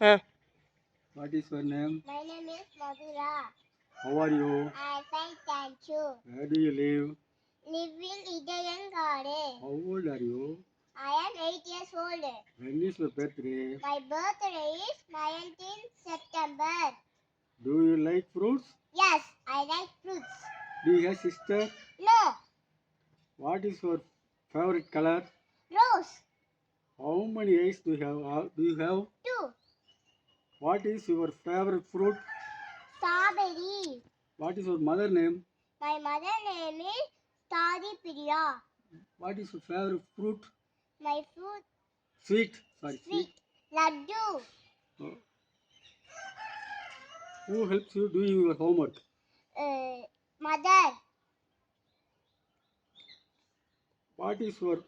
Ah What is your name? My name is Madhura. How are you? I am fine, thank you. Where do you live? Living in Italy Garden. How old are you? I am 8 years old. When is your birthday? My birthday is 19 September. Do you like fruits? Yes, I like fruits. Do you have sister? No, What is your favorite color? rose. How many eyes do you have? uh, Do you have? What is your favorite fruit? strawberry. What is your mother name? My mother name is Tadi Priya. What is your favorite fruit? My fruit Sweet. Sorry, sweet. Laddu. Oh. Who helps you do your homework? Uh, mother. What is your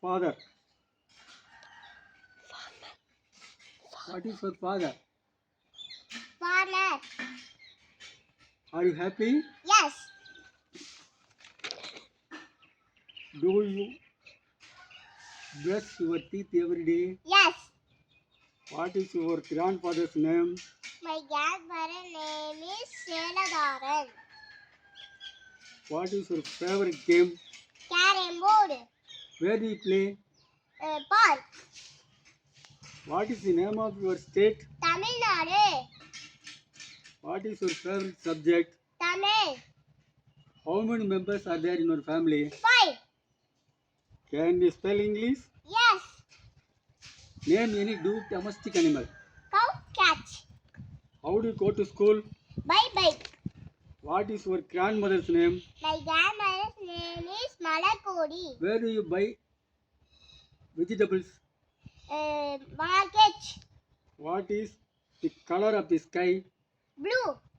father? father? What is your father? Farmer. Are you happy? Yes. Do you brush your teeth every day? Yes. What is your grandfather's name? My grandmother name is Sheladaran. What is your favorite game? Carrom board. Where do you play? Uh, park. What is the name of your state? Tamil Nadu. What is your favorite subject? Tamil. How many members are there in your family? Five. Can you spell English? Yes. Name any do domestic animal. Cow cat. How do you go to school? Bye bike. What is your grandmother's name? My grandmother's name is Malakodi. Where do you buy vegetables? Uh, market. What is the color of the sky? Blue.